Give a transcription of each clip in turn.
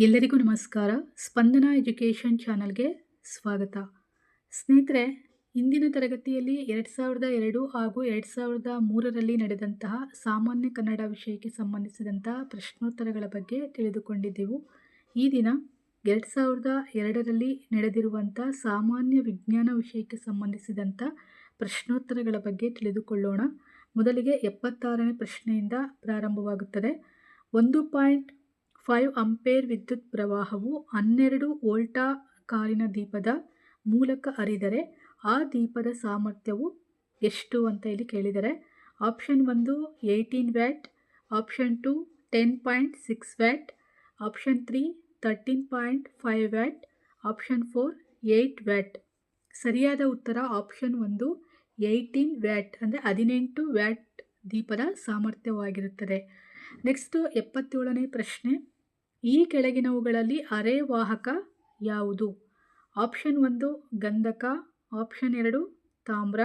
ಎಲ್ಲರಿಗೂ ನಮಸ್ಕಾರ. ಸ್ಪಂದನ ಎಜುಕೇಷನ್ ಚಾನಲ್ಗೆ ಸ್ವಾಗತ. ಸ್ನೇಹಿತರೆ, ಇಂದಿನ ತರಗತಿಯಲ್ಲಿ ಎರಡು ಸಾವಿರದ ಎರಡು ಹಾಗೂ ಎರಡು ಸಾವಿರದ ಮೂರರಲ್ಲಿ ನಡೆದಂತಹ ಸಾಮಾನ್ಯ ಕನ್ನಡ ವಿಷಯಕ್ಕೆ ಸಂಬಂಧಿಸಿದಂತಹ ಪ್ರಶ್ನೋತ್ತರಗಳ ಬಗ್ಗೆ ತಿಳಿದುಕೊಂಡಿದ್ದೆವು. ಈ ದಿನ ಎರಡು ಸಾವಿರದ ಎರಡರಲ್ಲಿ ನಡೆದಿರುವಂಥ ಸಾಮಾನ್ಯ ವಿಜ್ಞಾನ ವಿಷಯಕ್ಕೆ ಸಂಬಂಧಿಸಿದಂಥ ಪ್ರಶ್ನೋತ್ತರಗಳ ಬಗ್ಗೆ ತಿಳಿದುಕೊಳ್ಳೋಣ. ಮೊದಲಿಗೆ ಎಪ್ಪತ್ತಾರನೇ ಪ್ರಶ್ನೆಯಿಂದ ಪ್ರಾರಂಭವಾಗುತ್ತದೆ. ಒಂದು ಪಾಯಿಂಟ್ ಫೈವ್ ಅಂಪೇರ್ ವಿದ್ಯುತ್ ಪ್ರವಾಹವು ಹನ್ನೆರಡು ವೋಲ್ಟಾ ಕಾರಿನ ದೀಪದ ಮೂಲಕ ಹರಿದರೆ ಆ ದೀಪದ ಸಾಮರ್ಥ್ಯವು ಎಷ್ಟು ಅಂತ ಇಲ್ಲಿ ಕೇಳಿದರೆ ಆಪ್ಷನ್ ಒಂದು eighteen watt, option two ten point six watt, option three thirteen point five watt, option four eight watt. ಸರಿಯಾದ ಉತ್ತರ ಆಪ್ಷನ್ ಒಂದು ಏಯ್ಟೀನ್ ವ್ಯಾಟ್, ಅಂದರೆ ಹದಿನೆಂಟು ವ್ಯಾಟ್ ದೀಪದ ಸಾಮರ್ಥ್ಯವಾಗಿರುತ್ತದೆ. ನೆಕ್ಸ್ಟು ಎಪ್ಪತ್ತೇಳನೇ ಪ್ರಶ್ನೆ. ಈ ಕೆಳಗಿನವುಗಳಲ್ಲಿ ಅರೆವಾಹಕ ಯಾವುದು? ಆಪ್ಷನ್ ಒಂದು, ಗಂಧಕ. ಆಪ್ಷನ್ ಎರಡು, ತಾಮ್ರ.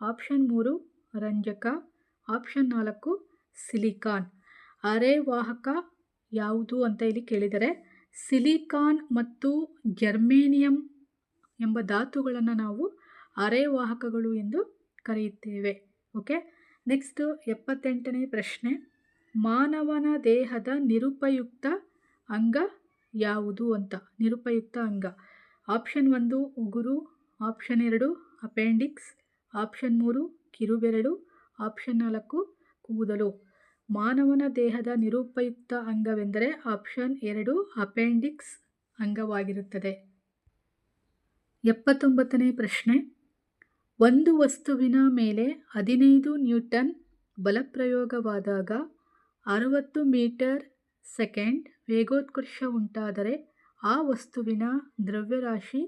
ಆಪ್ಷನ್ ಮೂರು, ರಂಜಕ. ಆಪ್ಷನ್ ನಾಲ್ಕು, ಸಿಲಿಕಾನ್. ಅರೆವಾಹಕ ಯಾವುದು ಅಂತ ಇಲ್ಲಿ ಕೇಳಿದರೆ, ಸಿಲಿಕಾನ್ ಮತ್ತು ಜರ್ಮೇನಿಯಂ ಎಂಬ ಧಾತುಗಳನ್ನು ನಾವು ಅರೆವಾಹಕಗಳು ಎಂದು ಕರೆಯುತ್ತೇವೆ. ಓಕೆ? ನೆಕ್ಸ್ಟು ಎಪ್ಪತ್ತೆಂಟನೇ ಪ್ರಶ್ನೆ. ಮಾನವನ ದೇಹದ ನಿರುಪಯುಕ್ತ ಅಂಗ ಯಾವುದು ಅಂತ. ನಿರುಪಯುಕ್ತ ಅಂಗ. ಆಪ್ಷನ್ ಒಂದು, ಉಗುರು. ಆಪ್ಷನ್ ಎರಡು, ಅಪೆಂಡಿಕ್ಸ್. ಆಪ್ಷನ್ ಮೂರು, ಕಿರುಬೆರಳು. ಆಪ್ಷನ್ ನಾಲ್ಕು, ಕೂದಲು. ಮಾನವನ ದೇಹದ ನಿರುಪಯುಕ್ತ ಅಂಗವೆಂದರೆ ಆಪ್ಷನ್ ಎರಡು, ಅಪೆಂಡಿಕ್ಸ್ ಅಂಗವಾಗಿರುತ್ತದೆ. ಎಪ್ಪತ್ತೊಂಬತ್ತನೇ ಪ್ರಶ್ನೆ. ಒಂದು ವಸ್ತುವಿನ ಮೇಲೆ ಹದಿನೈದು ನ್ಯೂಟನ್ ಬಲಪ್ರಯೋಗವಾದಾಗ ಅರವತ್ತು ಮೀಟರ್ ಸೆಕೆಂಡ್ ವೇಗೋತ್ಕರ್ಷ ಉಂಟಾದರೆ ಆ ವಸ್ತುವಿನ ದ್ರವ್ಯರಾಶಿ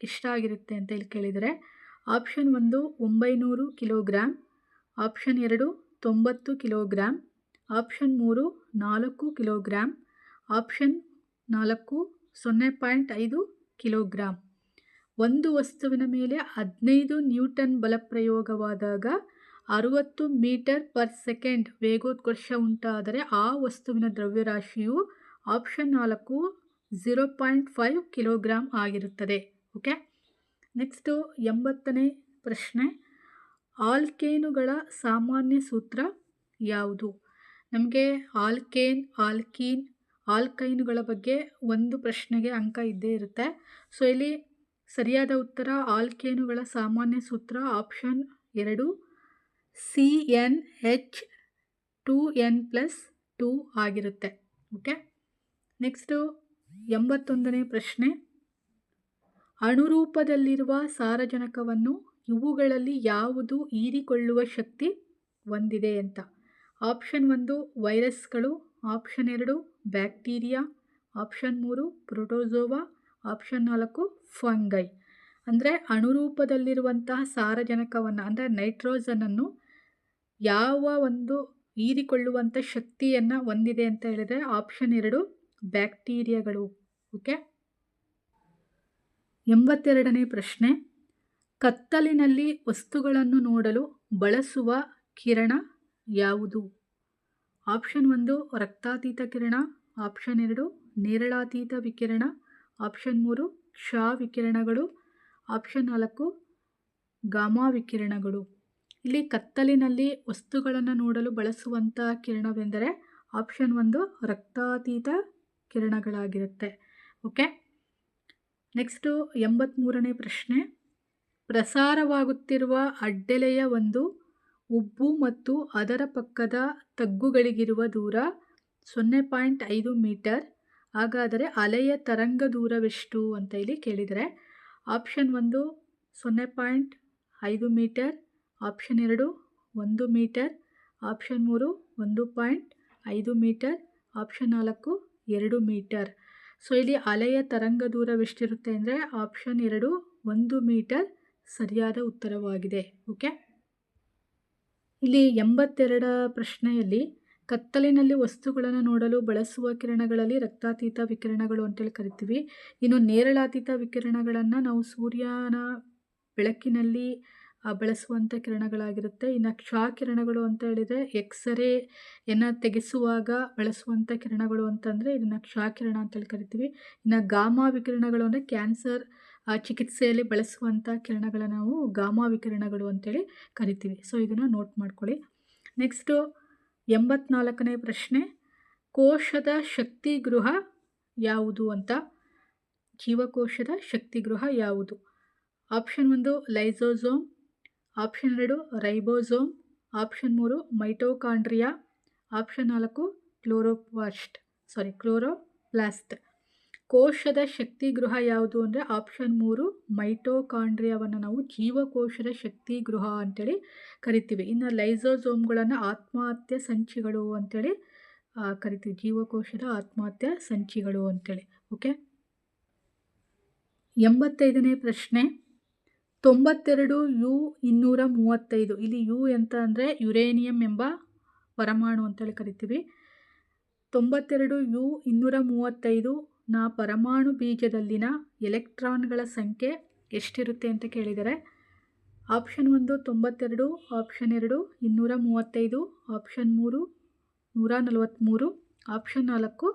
ಎಷ್ಟಾಗಿರುತ್ತೆ ಅಂತ ಇಲ್ಲಿ ಕೇಳಿದರೆ ಆಪ್ಷನ್ ಒಂದು ಒಂಬೈನೂರು ಕಿಲೋಗ್ರಾಮ್ ಆಪ್ಷನ್ ಎರಡು ತೊಂಬತ್ತು ಕಿಲೋಗ್ರಾಮ್ ಆಪ್ಷನ್ ಮೂರು ನಾಲ್ಕು ಕಿಲೋಗ್ರಾಮ್ ಆಪ್ಷನ್ ನಾಲ್ಕು ಸೊನ್ನೆ ಪಾಯಿಂಟ್ ಐದು ಕಿಲೋಗ್ರಾಮ್ ಒಂದು ವಸ್ತುವಿನ ಮೇಲೆ ಹದಿನೈದು ನ್ಯೂಟನ್ ಬಲಪ್ರಯೋಗವಾದಾಗ ಅರುವತ್ತು ಮೀಟರ್ ಪರ್ ಸೆಕೆಂಡ್ ವೇಗೋತ್ಕರ್ಷ ಉಂಟಾದರೆ ಆ ವಸ್ತುವಿನ ದ್ರವ್ಯರಾಶಿಯು ಆಪ್ಷನ್ ನಾಲ್ಕು ಝೀರೋ ಪಾಯಿಂಟ್ ಫೈವ್ ಕಿಲೋಗ್ರಾಮ್ ಆಗಿರುತ್ತದೆ. ಓಕೆ? ನೆಕ್ಸ್ಟು ಎಂಬತ್ತನೇ ಪ್ರಶ್ನೆ. ಆಲ್ಕೇನುಗಳ ಸಾಮಾನ್ಯ ಸೂತ್ರ ಯಾವುದು? ನಮಗೆ ಆಲ್ಕೇನ್, ಆಲ್ಕೀನ್, ಆಲ್ಕೈನುಗಳ ಬಗ್ಗೆ ಒಂದು ಪ್ರಶ್ನೆಗೆ ಅಂಕ ಇದ್ದೇ ಇರುತ್ತೆ. ಸೊ, ಇಲ್ಲಿ ಸರಿಯಾದ ಉತ್ತರ ಆಲ್ಕೇನುಗಳ ಸಾಮಾನ್ಯ ಸೂತ್ರ ಆಪ್ಷನ್ ಎರಡು C N H two N plus two ಆಗಿರುತ್ತೆ. ಓಕೆ ನೆಕ್ಸ್ಟು ಎಂಬತ್ತೊಂದನೇ ಪ್ರಶ್ನೆ. ಅಣುರೂಪದಲ್ಲಿರುವ ಸಾರಜನಕವನ್ನು ಇವುಗಳಲ್ಲಿ ಯಾವುದು ಹೀರಿಕೊಳ್ಳುವ ಶಕ್ತಿ ಹೊಂದಿದೆ ಅಂತ. ಆಪ್ಷನ್ ಒಂದು, ವೈರಸ್ಗಳು. ಆಪ್ಷನ್ ಎರಡು, ಬ್ಯಾಕ್ಟೀರಿಯಾ. ಆಪ್ಷನ್ ಮೂರು, ಪ್ರೋಟೋಸೋವಾ. ಆಪ್ಷನ್ ನಾಲ್ಕು, ಫಂಗೈ. ಅಂದರೆ ಅಣುರೂಪದಲ್ಲಿರುವಂತಹ ಸಾರಜನಕವನ್ನು, ಅಂದರೆ ನೈಟ್ರೋಜನನ್ನು ಯಾವ ಒಂದು ಹೀರಿಕೊಳ್ಳುವಂಥ ಶಕ್ತಿಯನ್ನು ಹೊಂದಿದೆ ಅಂತ ಹೇಳಿದರೆ ಆಪ್ಷನ್ ಎರಡು, ಬ್ಯಾಕ್ಟೀರಿಯಾಗಳು. ಓಕೆ ಎಂಬತ್ತೆರಡನೇ ಪ್ರಶ್ನೆ. ಕತ್ತಲಿನಲ್ಲಿ ವಸ್ತುಗಳನ್ನು ನೋಡಲು ಬಳಸುವ ಕಿರಣ ಯಾವುದು? ಆಪ್ಷನ್ ಒಂದು, ರಕ್ತಾತೀತ ಕಿರಣ. ಆಪ್ಷನ್ ಎರಡು, ನೇರಳಾತೀತ ವಿಕಿರಣ. ಆಪ್ಷನ್ ಮೂರು ಕ್ಷ ವಿಕಿರಣಗಳು ಆಪ್ಷನ್ ನಾಲ್ಕು, ಗಾಮಾ ವಿಕಿರಣಗಳು. ಇಲ್ಲಿ ಕತ್ತಲಿನಲ್ಲಿ ವಸ್ತುಗಳನ್ನು ನೋಡಲು ಬಳಸುವಂಥ ಕಿರಣವೆಂದರೆ ಆಪ್ಷನ್ ಒಂದು ರಕ್ತಾತೀತ ಕಿರಣಗಳಾಗಿರುತ್ತೆ. ಓಕೆ ನೆಕ್ಸ್ಟು ಎಂಬತ್ತ್ಮೂರನೇ ಪ್ರಶ್ನೆ. ಪ್ರಸಾರವಾಗುತ್ತಿರುವ ಅಡ್ಡೆಲೆಯ ಒಂದು ಉಬ್ಬು ಮತ್ತು ಅದರ ಪಕ್ಕದ ತಗ್ಗುಗಳಿಗಿರುವ ದೂರ ಸೊನ್ನೆ ಪಾಯಿಂಟ್ ಐದು ಮೀಟರ್. ಹಾಗಾದರೆ ಅಲೆಯ ತರಂಗ ದೂರವೆಷ್ಟು ಅಂತ ಇಲ್ಲಿ ಕೇಳಿದರೆ ಆಪ್ಷನ್ ಒಂದು ಸೊನ್ನೆ ಪಾಯಿಂಟ್ ಐದು ಮೀಟರ್. ಆಪ್ಷನ್ ಎರಡು, ಒಂದು ಮೀಟರ್ ಆಪ್ಷನ್ ಮೂರು, ಒಂದು ಪಾಯಿಂಟ್ ಐದು ಮೀಟರ್ ಆಪ್ಷನ್ ನಾಲ್ಕು, ಎರಡು ಮೀಟರ್ ಸೊ ಇಲ್ಲಿ ಅಲೆಯ ತರಂಗ ದೂರವೆಷ್ಟಿರುತ್ತೆ ಅಂದರೆ ಆಪ್ಷನ್ ಎರಡು, ಒಂದು ಮೀಟರ್ ಸರಿಯಾದ ಉತ್ತರವಾಗಿದೆ. ಓಕೆ ಇಲ್ಲಿ ಎಂಬತ್ತೆರಡ ಪ್ರಶ್ನೆಯಲ್ಲಿ ಕತ್ತಲಿನಲ್ಲಿ ವಸ್ತುಗಳನ್ನು ನೋಡಲು ಬಳಸುವ ಕಿರಣಗಳಲ್ಲಿ ರಕ್ತಾತೀತ ವಿಕಿರಣಗಳು ಅಂತೇಳಿ ಕರಿತೀವಿ. ಇನ್ನು ನೇರಳಾತೀತ ವಿಕಿರಣಗಳನ್ನು ನಾವು ಸೂರ್ಯನ ಬೆಳಕಿನಲ್ಲಿ ಬಳಸುವಂಥ ಕಿರಣಗಳಾಗಿರುತ್ತೆ. ಇನ್ನು ಕ್ಷ ಕಿರಣಗಳು ಅಂತ ಹೇಳಿದರೆ ಎಕ್ಸರೇಯನ್ನು ತೆಗೆಸುವಾಗ ಬಳಸುವಂಥ ಕಿರಣಗಳು ಅಂತಂದರೆ ಇದನ್ನು ಕ್ಷ ಕಿರಣ ಅಂತೇಳಿ ಕರಿತೀವಿ. ಇನ್ನು ಗಾಮಾ ವಿಕಿರಣಗಳು ಅಂದರೆ ಕ್ಯಾನ್ಸರ್ ಚಿಕಿತ್ಸೆಯಲ್ಲಿ ಬಳಸುವಂಥ ಕಿರಣಗಳ ನಾವು ಗಾಮಾ ವಿಕಿರಣಗಳು ಅಂತೇಳಿ ಕರಿತೀವಿ. ಸೊ ಇದನ್ನು ನೋಟ್ ಮಾಡ್ಕೊಳ್ಳಿ. ನೆಕ್ಸ್ಟು ಎಂಬತ್ನಾಲ್ಕನೇ ಪ್ರಶ್ನೆ, ಕೋಶದ ಶಕ್ತಿಗೃಹ ಯಾವುದು ಅಂತ? ಜೀವಕೋಶದ ಶಕ್ತಿಗೃಹ ಯಾವುದು? ಆಪ್ಷನ್ ಒಂದು, ಲೈಸೋಸೋಮ್. ಆಪ್ಷನ್ ಎರಡು ರೈಬೋಸೋಮ್ ಆಪ್ಷನ್ ಮೂರು ಮೈಟೋಕಾಂಡ್ರಿಯಾ ಆಪ್ಷನ್ ನಾಲ್ಕು ಕ್ಲೋರೋಪ್ಲಾಸ್ಟ್ ಸಾರಿ ಕ್ಲೋರೋಪ್ಲಾಸ್ಟ್ ಕೋಶದ ಶಕ್ತಿ ಗೃಹ ಯಾವುದು ಅಂದರೆ ಆಪ್ಷನ್ ಮೂರು, ಮೈಟೋಕಾಂಡ್ರಿಯಾವನ್ನು ನಾವು ಜೀವಕೋಶದ ಶಕ್ತಿ ಗೃಹ ಅಂತೇಳಿ ಕರಿತೀವಿ. ಇನ್ನು ಲೈಸೋಸೋಮ್ಗಳನ್ನು ಆತ್ಮಹತ್ಯೆ ಸಂಚಿಗಳು ಅಂತೇಳಿ ಕರಿತೀವಿ. ಜೀವಕೋಶದ ಆತ್ಮಹತ್ಯೆ ಸಂಚಿಗಳು ಅಂತೇಳಿ. ಓಕೆ ಎಂಬತ್ತೈದನೇ ಪ್ರಶ್ನೆ. ತೊಂಬತ್ತೆರಡು ಯು ಇನ್ನೂರ ಮೂವತ್ತೈದು. ಇಲ್ಲಿ ಯು ಎಂತ ಅಂದರೆ ಯುರೇನಿಯಂ ಎಂಬ ಪರಮಾಣು ಅಂತೇಳಿ ಕರಿತೀವಿ. ತೊಂಬತ್ತೆರಡು ಯು ಇನ್ನೂರ ಮೂವತ್ತೈದು ನ ಪರಮಾಣು ಬೀಜದಲ್ಲಿನ ಎಲೆಕ್ಟ್ರಾನ್ಗಳ ಸಂಖ್ಯೆ ಎಷ್ಟಿರುತ್ತೆ ಅಂತ ಕೇಳಿದರೆ ಆಪ್ಷನ್ ಒಂದು ತೊಂಬತ್ತೆರಡು, ಆಪ್ಷನ್ ಎರಡು ಇನ್ನೂರ ಮೂವತ್ತೈದು, ಆಪ್ಷನ್ ಮೂರು ನೂರ ನಲವತ್ತ್ಮೂರು, ಆಪ್ಷನ್ ನಾಲ್ಕು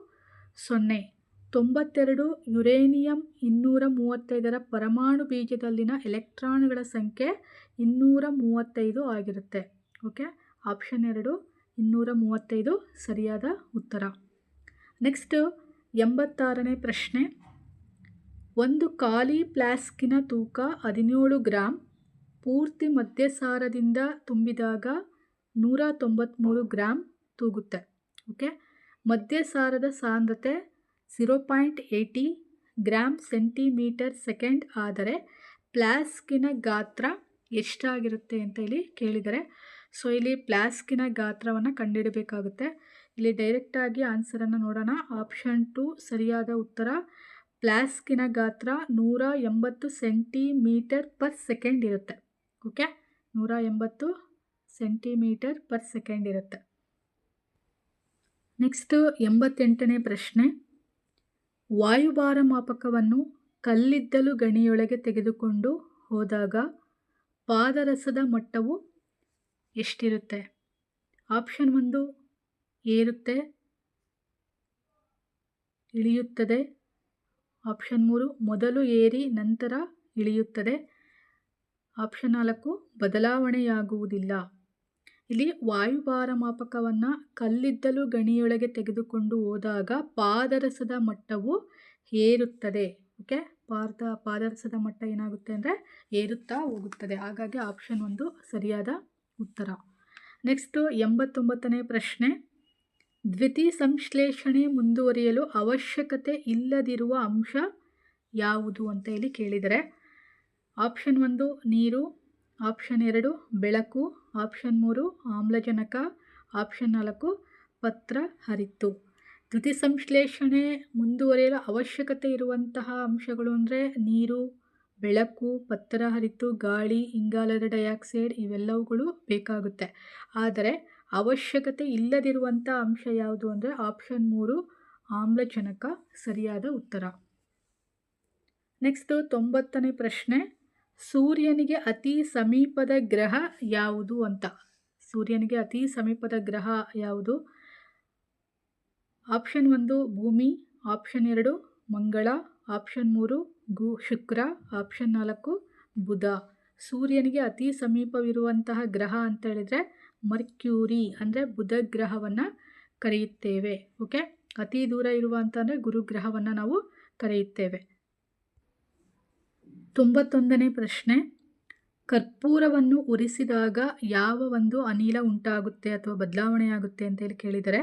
ಸೊನ್ನೆ. ತೊಂಬತ್ತೆರಡು ಯುರೇನಿಯಂ ಇನ್ನೂರ ಮೂವತ್ತೈದರ ಪರಮಾಣು ಬೀಜದಲ್ಲಿನ ಎಲೆಕ್ಟ್ರಾನ್ಗಳ ಸಂಖ್ಯೆ ಇನ್ನೂರ ಮೂವತ್ತೈದು ಆಗಿರುತ್ತೆ. ಓಕೆ? ಆಪ್ಷನ್ ಎರಡು, ಇನ್ನೂರ ಮೂವತ್ತೈದು ಸರಿಯಾದ ಉತ್ತರ. ನೆಕ್ಸ್ಟು, ಎಂಬತ್ತಾರನೇ ಪ್ರಶ್ನೆ. ಒಂದು ಖಾಲಿ ಪ್ಲಾಸ್ಕಿನ ತೂಕ ಹದಿನೇಳು ಗ್ರಾಮ್ ಪೂರ್ತಿ ಮದ್ಯಸಾರದಿಂದ ತುಂಬಿದಾಗ ನೂರ ತೊಂಬತ್ತ್ಮೂರು ಗ್ರಾಮ್ ತೂಗುತ್ತೆ. ಓಕೆ? ಮದ್ಯಸಾರದ ಸಾಂದ್ರತೆ zero point eighty gram centimetre second ಆದರೆ ಪ್ಲಾಸ್ಕಿನ ಗಾತ್ರ ಎಷ್ಟಾಗಿರುತ್ತೆ ಅಂತ ಇಲ್ಲಿ ಕೇಳಿದರೆ. ಸೊ ಇಲ್ಲಿ ಪ್ಲಾಸ್ಕಿನ ಗಾತ್ರವನ್ನು ಕಂಡುಹಿಡಬೇಕಾಗುತ್ತೆ ಇಲ್ಲಿ ಡೈರೆಕ್ಟಾಗಿ ಆನ್ಸರನ್ನು ನೋಡೋಣ. ಆಪ್ಷನ್ ಟು ಸರಿಯಾದ ಉತ್ತರ. ಪ್ಲಾಸ್ಕಿನ ಗಾತ್ರ ನೂರ ಎಂಬತ್ತು ಸೆಂಟಿಮೀಟರ್ ಪರ್ ಸೆಕೆಂಡ್ ಇರುತ್ತೆ. ಓಕೆ ನೂರ ಎಂಬತ್ತು ಸೆಂಟಿಮೀಟರ್ ಪರ್ ಸೆಕೆಂಡ್ ಇರುತ್ತೆ. ನೆಕ್ಸ್ಟು ಎಂಬತ್ತೆಂಟನೇ ಪ್ರಶ್ನೆ. ವಾಯುಭಾರ ಮಾಪಕವನ್ನು ಕಲ್ಲಿದ್ದಲು ಗಣಿಯೊಳಗೆ ತೆಗೆದುಕೊಂಡು ಹೋದಾಗ ಪಾದರಸದ ಮಟ್ಟವು ಎಷ್ಟಿರುತ್ತೆ? ಆಪ್ಷನ್ ಒಂದು, ಏರುತ್ತೆ? ಇಳಿಯುತ್ತದೆ. ಆಪ್ಷನ್ ಮೂರು, ಮೊದಲು ಏರಿ ನಂತರ ಇಳಿಯುತ್ತದೆ. ಆಪ್ಷನ್ ನಾಲ್ಕು, ಬದಲಾವಣೆಯಾಗುವುದಿಲ್ಲ. ಇಲ್ಲಿ ವಾಯುಭಾರ ಮಾಪಕವನ್ನು ಕಲ್ಲಿದ್ದಲು ಗಣಿಯೊಳಗೆ ತೆಗೆದುಕೊಂಡು ಹೋದಾಗ ಪಾದರಸದ ಮಟ್ಟವು ಏರುತ್ತದೆ. ಓಕೆ? ಪಾದ ಪಾದರಸದ ಮಟ್ಟ ಏನಾಗುತ್ತೆ ಅಂದರೆ ಏರುತ್ತಾ ಹೋಗುತ್ತದೆ. ಹಾಗಾಗಿ ಆಪ್ಷನ್ ಒಂದು ಸರಿಯಾದ ಉತ್ತರ. ನೆಕ್ಸ್ಟು ಎಂಬತ್ತೊಂಬತ್ತನೇ ಪ್ರಶ್ನೆ. ದ್ವಿತಿ ಸಂಶ್ಲೇಷಣೆ ಮುಂದುವರಿಯಲು ಅವಶ್ಯಕತೆ ಇಲ್ಲದಿರುವ ಅಂಶ ಯಾವುದು ಅಂತ ಇಲ್ಲಿ ಕೇಳಿದರೆ ಆಪ್ಷನ್ ಒಂದು ನೀರು ಆಪ್ಷನ್ ಎರಡು ಬೆಳಕು ಆಪ್ಷನ್ ಮೂರು, ಆಮ್ಲಜನಕ. ಆಪ್ಷನ್ ನಾಲ್ಕು, ಪತ್ರ ಹರಿತು. ದ್ಯುತಿ ಸಂಶ್ಲೇಷಣೆ ಮುಂದುವರಿಯಲು ಅವಶ್ಯಕತೆ ಇರುವಂತಹ ಅಂಶಗಳು ಅಂದರೆ ನೀರು, ಬೆಳಕು, ಪತ್ರ ಹರಿತು, ಗಾಳಿ, ಇಂಗಾಲದ ಡೈಆಕ್ಸೈಡ್ ಇವೆಲ್ಲವುಗಳು ಬೇಕಾಗುತ್ತೆ. ಆದರೆ ಅವಶ್ಯಕತೆ ಇಲ್ಲದಿರುವಂಥ ಅಂಶ ಯಾವುದು ಅಂದರೆ ಆಪ್ಷನ್ ಮೂರು, ಆಮ್ಲಜನಕ. ಸರಿಯಾದ ಉತ್ತರ. ನೆಕ್ಸ್ಟು ತೊಂಬತ್ತನೇ ಪ್ರಶ್ನೆ. ಸೂರ್ಯನಿಗೆ ಅತಿ ಸಮೀಪದ ಗ್ರಹ ಯಾವುದು ಅಂತ. ಸೂರ್ಯನಿಗೆ ಅತಿ ಸಮೀಪದ ಗ್ರಹ ಯಾವುದು? ಆಪ್ಷನ್ ಒಂದು ಭೂಮಿ, ಆಪ್ಷನ್ ಎರಡು ಮಂಗಳ, ಆಪ್ಷನ್ ಮೂರು ಗು, ಶುಕ್ರ, ಆಪ್ಷನ್ ನಾಲ್ಕು ಬುಧ. ಸೂರ್ಯನಿಗೆ ಅತಿ ಸಮೀಪವಿರುವಂತಹ ಗ್ರಹ ಅಂತ ಹೇಳಿದರೆ ಮರ್ಕ್ಯೂರಿ ಅಂದರೆ ಬುಧ ಗ್ರಹವನ್ನು ಕರೆಯುತ್ತೇವೆ, ಓಕೆ? ಅತಿ ದೂರ ಇರುವಂತಂದರೆ ಗುರುಗ್ರಹವನ್ನು ನಾವು ಕರೆಯುತ್ತೇವೆ. ತೊಂಬತ್ತೊಂದನೇ ಪ್ರಶ್ನೆ. ಕರ್ಪೂರವನ್ನು ಉರಿಸಿದಾಗ ಯಾವ ಒಂದು ಅನಿಲ ಉಂಟಾಗುತ್ತೆ ಅಥವಾ ಬದಲಾವಣೆಯಾಗುತ್ತೆ ಅಂತೇಳಿ ಕೇಳಿದರೆ,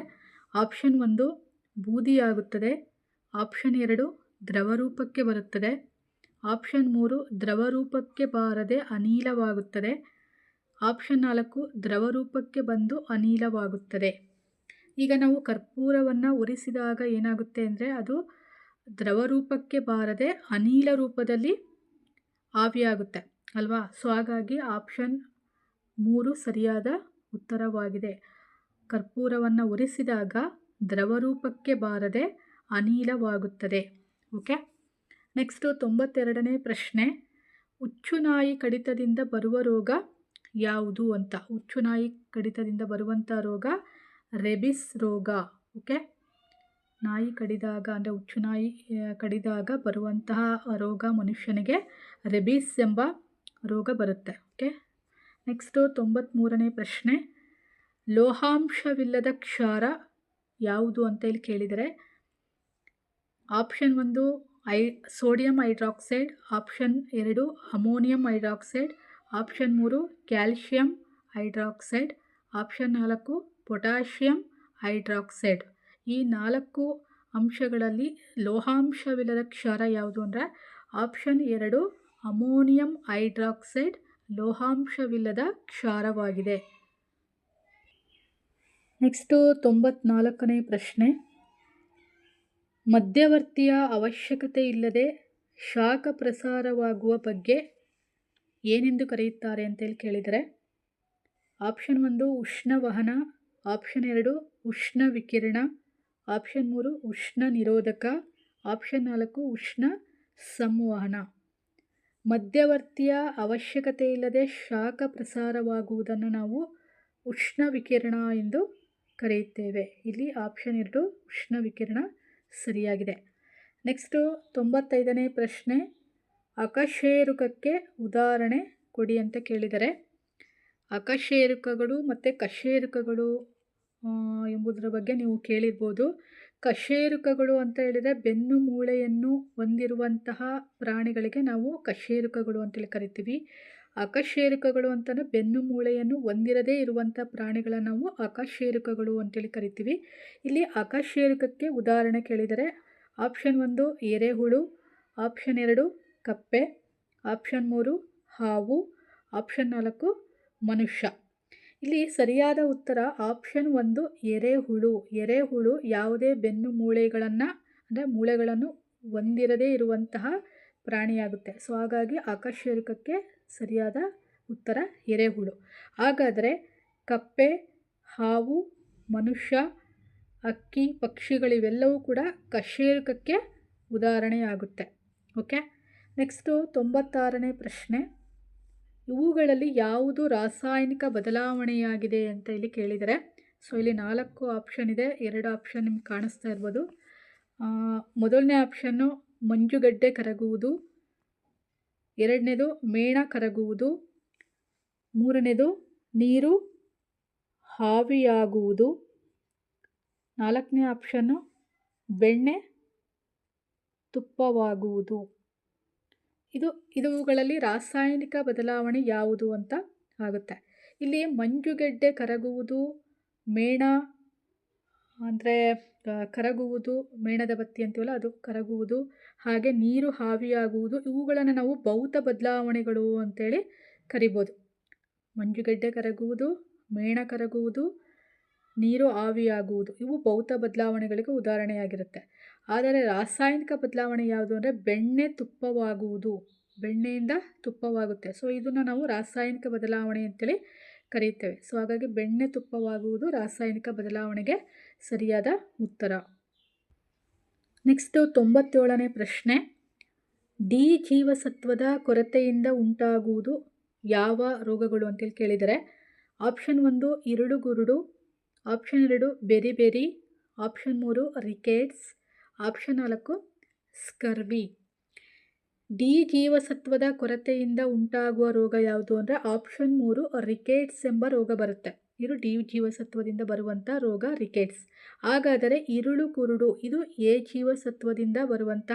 ಆಪ್ಷನ್ ಒಂದು ಬೂದಿಯಾಗುತ್ತದೆ. ಆಪ್ಷನ್ ಎರಡು ದ್ರವರೂಪಕ್ಕೆ ಬರುತ್ತದೆ. ಆಪ್ಷನ್ ಮೂರು ದ್ರವರೂಪಕ್ಕೆ ಬಾರದೆ ಅನಿಲವಾಗುತ್ತದೆ. ಆಪ್ಷನ್ ನಾಲ್ಕು ದ್ರವರೂಪಕ್ಕೆ ಬಂದು ಅನಿಲವಾಗುತ್ತದೆ. ಈಗ ನಾವು ಕರ್ಪೂರವನ್ನು ಉರಿಸಿದಾಗ ಏನಾಗುತ್ತೆ ಅಂದರೆ, ಅದು ದ್ರವರೂಪಕ್ಕೆ ಬಾರದೆ ಅನಿಲ ರೂಪದಲ್ಲಿ ಆವಿಯಾಗುತ್ತೆ ಅಲ್ವಾ? ಸೊ ಹಾಗಾಗಿ ಆಪ್ಷನ್ ಮೂರು ಸರಿಯಾದ ಉತ್ತರವಾಗಿದೆ. ಕರ್ಪೂರವನ್ನು ಉರಿಸಿದಾಗ ದ್ರವರೂಪಕ್ಕೆ ಬಾರದೆ ಅನಿಲವಾಗುತ್ತದೆ. ಓಕೆ ನೆಕ್ಸ್ಟು ತೊಂಬತ್ತೆರಡನೇ ಪ್ರಶ್ನೆ. ಹುಚ್ಚುನಾಯಿ ಕಡಿತದಿಂದ ಬರುವ ರೋಗ ಯಾವುದು ಅಂತ? ಹುಚ್ಚುನಾಯಿ ಕಡಿತದಿಂದ ಬರುವಂಥ ರೋಗ ರೆಬಿಸ್ ರೋಗ. ಓಕೆ ನಾಯಿ ಕಡಿದಾಗ ಅಂದರೆ ಹುಚ್ಚುನಾಯಿ ಕಡಿದಾಗ ಬರುವಂತಹ ರೋಗ ಮನುಷ್ಯನಿಗೆ ರೆಬೀಸ್ ಎಂಬ ರೋಗ ಬರುತ್ತೆ ಓಕೆ ನೆಕ್ಸ್ಟು ತೊಂಬತ್ತ್ಮೂರನೇ ಪ್ರಶ್ನೆ. ಲೋಹಾಂಶವಿಲ್ಲದ ಕ್ಷಾರ ಯಾವುದು ಅಂತ ಇಲ್ಲಿ ಕೇಳಿದರೆ ಆಪ್ಷನ್ ಒಂದು ಐ ಸೋಡಿಯಂ ಹೈಡ್ರಾಕ್ಸೈಡ್ ಆಪ್ಷನ್ ಎರಡು ಅಮೋನಿಯಂ ಹೈಡ್ರಾಕ್ಸೈಡ್ ಆಪ್ಷನ್ ಮೂರು ಕ್ಯಾಲ್ಶಿಯಂ ಹೈಡ್ರಾಕ್ಸೈಡ್ ಆಪ್ಷನ್ ನಾಲ್ಕು ಪೊಟ್ಯಾಷಿಯಂ ಹೈಡ್ರಾಕ್ಸೈಡ್ ಈ ನಾಲ್ಕು ಅಂಶಗಳಲ್ಲಿ ಲೋಹಾಂಶವಿಲ್ಲದ ಕ್ಷಾರ ಯಾವುದು ಅಂದರೆ ಆಪ್ಷನ್ ಎರಡು ಅಮೋನಿಯಂ ಹೈಡ್ರಾಕ್ಸೈಡ್ ಲೋಹಾಂಶವಿಲ್ಲದ ಕ್ಷಾರವಾಗಿದೆ. ನೆಕ್ಸ್ಟು ತೊಂಬತ್ನಾಲ್ಕನೇ ಪ್ರಶ್ನೆ. ಮಧ್ಯವರ್ತಿಯ ಅವಶ್ಯಕತೆ ಇಲ್ಲದೆ ಶಾಖ ಪ್ರಸಾರವಾಗುವ ಬಗ್ಗೆ ಏನೆಂದು ಕರೆಯುತ್ತಾರೆ ಅಂತೇಳಿ ಕೇಳಿದರೆ, ಆಪ್ಷನ್ ಒಂದು ಉಷ್ಣವಹನ ಆಪ್ಷನ್ ಎರಡು ಉಷ್ಣ ವಿಕಿರಣ, ಆಪ್ಷನ್ ಮೂರು ಉಷ್ಣ ನಿರೋಧಕ, ಆಪ್ಷನ್ ನಾಲ್ಕು ಉಷ್ಣ ಸಂವಹನ. ಮಧ್ಯವರ್ತಿಯ ಅವಶ್ಯಕತೆ ಇಲ್ಲದೆ ಶಾಖ ಪ್ರಸಾರವಾಗುವುದನ್ನು ನಾವು ಉಷ್ಣ ವಿಕಿರಣ ಎಂದು ಕರೆಯುತ್ತೇವೆ. ಇಲ್ಲಿ ಆಪ್ಷನ್ ಎರಡು, ಉಷ್ಣ ವಿಕಿರಣ ಸರಿಯಾಗಿದೆ. ನೆಕ್ಸ್ಟು ತೊಂಬತ್ತೈದನೇ ಪ್ರಶ್ನೆ, ಅಕಶೇರುಕಕ್ಕೆ ಉದಾಹರಣೆ ಕೊಡಿ ಅಂತ ಕೇಳಿದರೆ, ಅಕಶೇರುಕಗಳು ಮತ್ತು ಕಶೇರುಕಗಳು ಎಂಬುದರ ಬಗ್ಗೆ ನೀವು ಕೇಳಿರ್ಬೋದು. ಕಶೇರುಕಗಳು ಅಂತ ಹೇಳಿದರೆ ಬೆನ್ನು ಮೂಳೆಯನ್ನು ಹೊಂದಿರುವಂತಹ ಪ್ರಾಣಿಗಳಿಗೆ ನಾವು ಕಶೇರುಕಗಳು ಅಂತೇಳಿ ಕರಿತೀವಿ. ಅಕಶೇರುಕಗಳು ಅಂತಲೇ ಬೆನ್ನು ಮೂಳೆಯನ್ನು ಹೊಂದಿರದೇ ಇರುವಂಥ ಪ್ರಾಣಿಗಳನ್ನು ನಾವು ಅಕಶೇರುಕಗಳು ಅಂತೇಳಿ ಕರಿತೀವಿ. ಇಲ್ಲಿ ಅಕಶೇರುಕಕ್ಕೆ ಉದಾಹರಣೆ ಕೇಳಿದರೆ ಆಪ್ಷನ್ ಒಂದು ಎರೆಹುಳು, ಆಪ್ಷನ್ ಎರಡು ಕಪ್ಪೆ, ಆಪ್ಷನ್ ಮೂರು ಹಾವು, ಆಪ್ಷನ್ ನಾಲ್ಕು ಮನುಷ್ಯ. ಇಲ್ಲಿ ಸರಿಯಾದ ಉತ್ತರ ಆಪ್ಷನ್ ಒಂದು ಎರೆಹುಳು. ಎರೆಹುಳು ಯಾವುದೇ ಬೆನ್ನು ಮೂಳೆಗಳನ್ನು, ಅಂದರೆ ಮೂಳೆಗಳನ್ನು ಹೊಂದಿರದೇ ಇರುವಂತಹ ಪ್ರಾಣಿಯಾಗುತ್ತೆ. ಸೊ ಹಾಗಾಗಿ ಆಕರ್ಷಕಕ್ಕೆ ಸರಿಯಾದ ಉತ್ತರ ಎರೆಹುಳು. ಹಾಗಾದರೆ ಕಪ್ಪೆ, ಹಾವು, ಮನುಷ್ಯ, ಅಕ್ಕಿ, ಪಕ್ಷಿಗಳಿವೆಲ್ಲವೂ ಕೂಡ ಕಶೇರುಕಕ್ಕೆ ಉದಾಹರಣೆಯಾಗುತ್ತೆ. ಓಕೆ ನೆಕ್ಸ್ಟು ತೊಂಬತ್ತಾರನೇ ಪ್ರಶ್ನೆ. ಇವುಗಳಲ್ಲಿ ಯಾವುದು ರಾಸಾಯನಿಕ ಬದಲಾವಣೆಯಾಗಿದೆ ಅಂತ ಇಲ್ಲಿ ಕೇಳಿದರೆ, ಸೊ ಇಲ್ಲಿ ನಾಲ್ಕು ಆಪ್ಷನ್ ಇದೆ. ಎರಡು ಆಪ್ಷನ್ ನಿಮ್ಗೆ ಕಾಣಿಸ್ತಾ ಇರ್ಬೋದು. ಮೊದಲನೇ ಆಪ್ಷನ್ನು ಮಂಜುಗಡ್ಡೆ ಕರಗುವುದು. ಎರಡನೇದು ಮೇಣ ಕರಗುವುದು. ಮೂರನೇದು ನೀರು ಹಾವಿಯಾಗುವುದು. ನಾಲ್ಕನೇ ಆಪ್ಷನ್ನು ಬೆಣ್ಣೆ ತುಪ್ಪವಾಗುವುದು. ಇದು ಇವುಗಳಲ್ಲಿ ರಾಸಾಯನಿಕ ಬದಲಾವಣೆ ಯಾವುದು ಅಂತ ಆಗುತ್ತೆ. ಇಲ್ಲಿ ಮಂಜುಗೆಡ್ಡೆ ಕರಗುವುದು, ಮೇಣ, ಅಂದರೆ ಕರಗುವುದು, ಮೇಣದ ಬತ್ತಿ ಅಂತೀವಲ್ಲ, ಅದು ಕರಗುವುದು, ಹಾಗೆ ನೀರು ಹಾವಿಯಾಗುವುದು, ಇವುಗಳನ್ನು ನಾವು ಭೌತ ಬದಲಾವಣೆಗಳು ಅಂತೇಳಿ ಕರಿಬೋದು. ಮಂಜುಗೆಡ್ಡೆ ಕರಗುವುದು, ಮೇಣ ಕರಗುವುದು ನೀರು ಆವಿಯಾಗುವುದು. ಇವು ಭೌತ ಬದಲಾವಣೆಗಳಿಗೆ ಉದಾಹರಣೆಯಾಗಿರುತ್ತೆ. ಆದರೆ ರಾಸಾಯನಿಕ ಬದಲಾವಣೆ ಯಾವುದು ಅಂದರೆ ಬೆಣ್ಣೆ ತುಪ್ಪವಾಗುವುದು. ಬೆಣ್ಣೆಯಿಂದ ತುಪ್ಪವಾಗುತ್ತೆ. ಸೊ ಇದನ್ನು ನಾವು ರಾಸಾಯನಿಕ ಬದಲಾವಣೆ ಅಂತೇಳಿ ಕರೆಯುತ್ತೇವೆ ಸೊ ಹಾಗಾಗಿ ಬೆಣ್ಣೆ ತುಪ್ಪವಾಗುವುದು ರಾಸಾಯನಿಕ ಬದಲಾವಣೆಗೆ ಸರಿಯಾದ ಉತ್ತರ. ನೆಕ್ಸ್ಟು ತೊಂಬತ್ತೇಳನೇ ಪ್ರಶ್ನೆ. ಡಿ ಜೀವಸತ್ವದ ಕೊರತೆಯಿಂದ ಉಂಟಾಗುವುದು ಯಾವ ರೋಗಗಳು ಅಂತೇಳಿ ಕೇಳಿದರೆ ಆಪ್ಷನ್ ಒಂದು ಇರುಳುಗುರುಡು ಆಪ್ಷನ್ ಎರಡು ಬೆರಿ ಬೆರಿ ಆಪ್ಷನ್ ಮೂರು ರಿಕೇಟ್ಸ್ ಆಪ್ಷನ್ ನಾಲ್ಕು ಸ್ಕರ್ವಿ ಡಿ ಜೀವಸತ್ವದ ಕೊರತೆಯಿಂದ ಉಂಟಾಗುವ ರೋಗ ಯಾವುದು ಅಂದರೆ ಆಪ್ಷನ್ ಮೂರು ರಿಕೇಟ್ಸ್ ಎಂಬ ರೋಗ ಬರುತ್ತೆ. ಇದು ಡಿ ಜೀವಸತ್ವದಿಂದ ಬರುವಂಥ ರೋಗ ರಿಕೇಟ್ಸ್ ಹಾಗಾದರೆ ಇರುಳು ಕುರುಡು, ಇದು ಎ ಜೀವಸತ್ವದಿಂದ ಬರುವಂಥ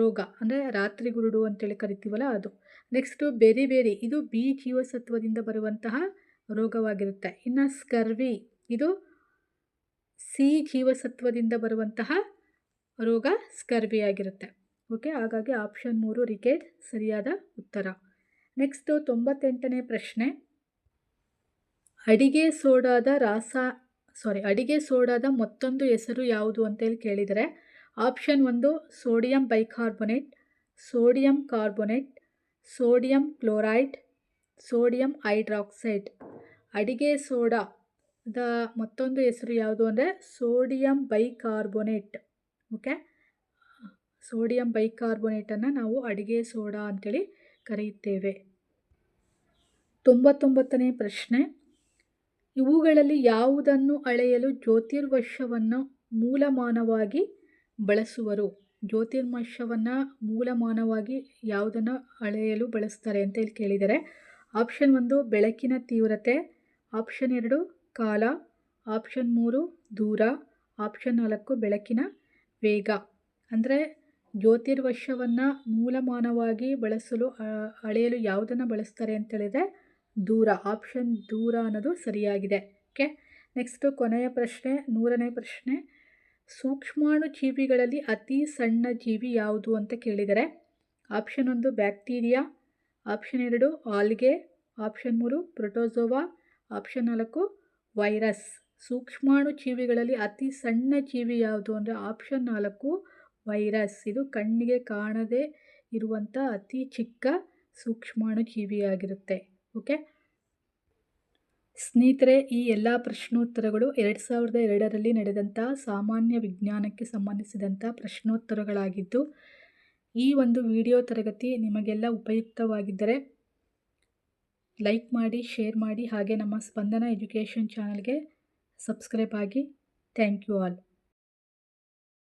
ರೋಗ. ಅಂದರೆ ರಾತ್ರಿ ಗುರುಡು ಅಂತೇಳಿ ಕರಿತೀವಲ್ಲ ಅದು. ನೆಕ್ಸ್ಟು ಬೆರಿ ಬೆರಿ ಇದು ಬಿ ಜೀವಸತ್ವದಿಂದ ಬರುವಂತಹ ರೋಗವಾಗಿರುತ್ತೆ. ಇನ್ನು ಸ್ಕರ್ವಿ, ಇದು ಸಿ ಜೀವಸತ್ವದಿಂದ ಬರುವಂತಹ ರೋಗ ಸ್ಕರ್ವಿ ಆಗಿರುತ್ತೆ. ಓಕೆ, ಹಾಗಾಗಿ ಆಪ್ಷನ್ ಮೂರು ರಿಕೆಟ್ ಸರಿಯಾದ ಉತ್ತರ. ನೆಕ್ಸ್ಟು ತೊಂಬತ್ತೆಂಟನೇ ಪ್ರಶ್ನೆ. ಅಡಿಗೆ ಸೋಡಾದ ರಾಸ ಸಾರಿ ಅಡಿಗೆ ಸೋಡಾದ ಮತ್ತೊಂದು ಹೆಸರು ಯಾವುದು ಅಂತೇಳಿ ಕೇಳಿದರೆ, ಆಪ್ಷನ್ ಒಂದು sodium bicarbonate, sodium carbonate, sodium chloride, sodium hydroxide. ಅಡಿಗೆ ಸೋಡಾದ ಮತ್ತೊಂದು ಹೆಸರು ಯಾವುದು ಅಂದರೆ ಸೋಡಿಯಂ ಬೈಕಾರ್ಬೊನೇಟ್. ಓಕೆ? ಸೋಡಿಯಂ ಬೈಕಾರ್ಬೋನೇಟನ್ನು ನಾವು ಅಡಿಗೆ ಸೋಡಾ ಅಂತೇಳಿ ಕರೆಯುತ್ತೇವೆ. ತೊಂಬತ್ತೊಂಬತ್ತನೇ ಪ್ರಶ್ನೆ. ಇವುಗಳಲ್ಲಿ ಯಾವುದನ್ನು ಅಳೆಯಲು ಜ್ಯೋತಿರ್ವಶವನ್ನು ಮೂಲಮಾನವಾಗಿ ಬಳಸುವರು? ಜ್ಯೋತಿರ್ಮಶವನ್ನು ಮೂಲಮಾನವಾಗಿ ಯಾವುದನ್ನು ಅಳೆಯಲು ಬಳಸ್ತಾರೆ ಅಂತ ಕೇಳಿದರೆ ಆಪ್ಷನ್ ಒಂದು, ಬೆಳಕಿನ ತೀವ್ರತೆ. ಆಪ್ಷನ್ ಎರಡು, ಕಾಲ. ಆಪ್ಷನ್ ಮೂರು, ದೂರ. ಆಪ್ಷನ್ ನಾಲ್ಕು, ಬೆಳಕಿನ ವೇಗ. ಅಂದರೆ ಜ್ಯೋತಿರ್ವರ್ಷವನ್ನು ಮೂಲಮಾನವಾಗಿ ಬಳಸಲು ಅಳೆಯಲು ಯಾವುದನ್ನು ಬಳಸ್ತಾರೆ ಅಂತೇಳಿದರೆ ದೂರ. ಆಪ್ಷನ್ ದೂರ ಅನ್ನೋದು ಸರಿಯಾಗಿದೆ. ಓಕೆ? ನೆಕ್ಸ್ಟು ಕೊನೆಯ ಪ್ರಶ್ನೆ ನೂರನೇ ಪ್ರಶ್ನೆ. ಸೂಕ್ಷ್ಮಾಣು ಜೀವಿಗಳಲ್ಲಿ ಅತಿ ಸಣ್ಣ ಜೀವಿ ಯಾವುದು ಅಂತ ಕೇಳಿದರೆ ಆಪ್ಷನ್ ಒಂದು ಬ್ಯಾಕ್ಟೀರಿಯಾ, ಆಪ್ಷನ್ ಎರಡು ಆಲ್ಗೆ, ಆಪ್ಷನ್ ಮೂರು ಪ್ರೊಟೋಸೋವಾ ಆಪ್ಷನ್ ನಾಲ್ಕು ವೈರಸ್ ಸೂಕ್ಷ್ಮಾಣು ಜೀವಿಗಳಲ್ಲಿ ಅತಿ ಸಣ್ಣ ಜೀವಿ ಯಾವುದು ಅಂದರೆ ಆಪ್ಷನ್ ನಾಲ್ಕು ವೈರಸ್ ಇದು ಕಣ್ಣಿಗೆ ಕಾಣದೇ ಇರುವಂಥ ಅತಿ ಚಿಕ್ಕ ಸೂಕ್ಷ್ಮಾಣು ಜೀವಿಯಾಗಿರುತ್ತೆ. ಓಕೆ ಸ್ನೇಹಿತರೆ, ಈ ಎಲ್ಲ ಪ್ರಶ್ನೋತ್ತರಗಳು ಎರಡು ಸಾವಿರದ ಎರಡರಲ್ಲಿ ನಡೆದಂಥ ಸಾಮಾನ್ಯ ವಿಜ್ಞಾನಕ್ಕೆ ಸಂಬಂಧಿಸಿದಂಥ ಪ್ರಶ್ನೋತ್ತರಗಳಾಗಿದ್ದು, ಈ ಒಂದು ವಿಡಿಯೋ ತರಗತಿ ನಿಮಗೆಲ್ಲ ಉಪಯುಕ್ತವಾಗಿದ್ದರೆ ಲೈಕ್ ಮಾಡಿ ಶೇರ್ ಮಾಡಿ ಹಾಗೆ ನಮ್ಮ ಸ್ಪಂದನ ಎಜುಕೇಷನ್ ಚಾನಲ್ಗೆ ಸಬ್ಸ್ಕ್ರೈಬ್ ಆಗಿ. Thank you all